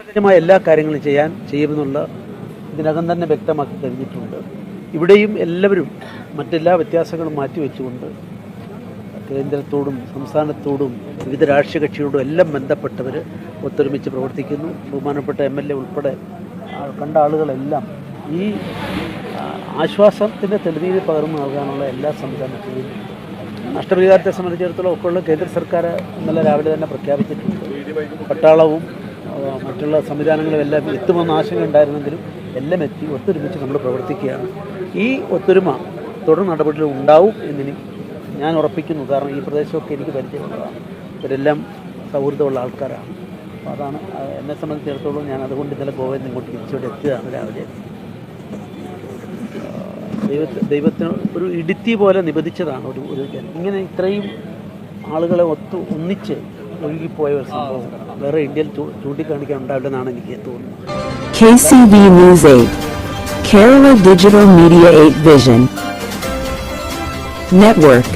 കൃത്യമായ എല്ലാ കാര്യങ്ങളും ചെയ്യാൻ ചെയ്യുമെന്നുള്ള ഇതിനകം തന്നെ വ്യക്തമാക്കി കഴിഞ്ഞിട്ടുണ്ട്. ഇവിടെയും എല്ലാവരും മറ്റെല്ലാ വ്യത്യാസങ്ങളും മാറ്റിവെച്ചുകൊണ്ട് കേന്ദ്രത്തോടും സംസ്ഥാനത്തോടും വിവിധ രാഷ്ട്രീയ കക്ഷികളോടും എല്ലാം ബന്ധപ്പെട്ടവർ ഒത്തൊരുമിച്ച് പ്രവർത്തിക്കുന്നു. ബഹുമാനപ്പെട്ട എം എൽ എ ഉൾപ്പെടെ കണ്ട ആളുകളെല്ലാം ഈ ആശ്വാസത്തിന്റെ തെളിവീര് പകർന്നു നൽകാനുള്ള എല്ലാ സംവിധാനത്തിലും നഷ്ടപരിഹാരത്തെ സംബന്ധിച്ചിടത്തോളം ഒക്കെയുള്ള കേന്ദ്ര സർക്കാർ ഇന്നലെ രാവിലെ തന്നെ പ്രഖ്യാപിച്ചിട്ടുണ്ട്. പട്ടാളവും മറ്റുള്ള സംവിധാനങ്ങളും എല്ലാം എത്തുമെന്ന ആശങ്ക ഉണ്ടായിരുന്നെങ്കിലും എല്ലാം എത്തി ഒത്തൊരുമിച്ച് നമ്മൾ പ്രവർത്തിക്കുകയാണ്. ഈ ഒത്തൊരുമ തുടർ നടപടികൾ ഉണ്ടാവും എന്നെനി ഞാൻ ഉറപ്പിക്കുന്നു. കാരണം ഈ പ്രദേശമൊക്കെ എനിക്ക് പരിചയമുള്ളതാണ്. ഇവരെല്ലാം സൗഹൃദമുള്ള ആൾക്കാരാണ്. അപ്പോൾ അതാണ് എന്നെ സംബന്ധിച്ചിടത്തോളം ഞാൻ അതുകൊണ്ട് ഇന്നലെ ഗോവയിൽ നിന്ന് ഇങ്ങോട്ട് തിരിച്ചുകൊണ്ട് എത്തുകയാണ് രാവിലെ. ദൈവത്തെ ദൈവത്തിന് ഒരു ഇടുത്തി പോലെ നിബന്ധിച്ചതാണ് ഒരു ഒരു ഇങ്ങനെ ഇത്രയും ആളുകളെ ഒത്തു ഒന്നിച്ച് ഒഴുകിപ്പോയ ഒരു സംഭവം വേറെ ഇന്ത്യയിൽ ചൂ- ചൂണ്ടിക്കാണിക്കാൻ ഉണ്ടാവില്ലെന്നാണ് എനിക്ക് തോന്നുന്നത് KCV News 8. Kerala Digital Media 8 Vision. Network.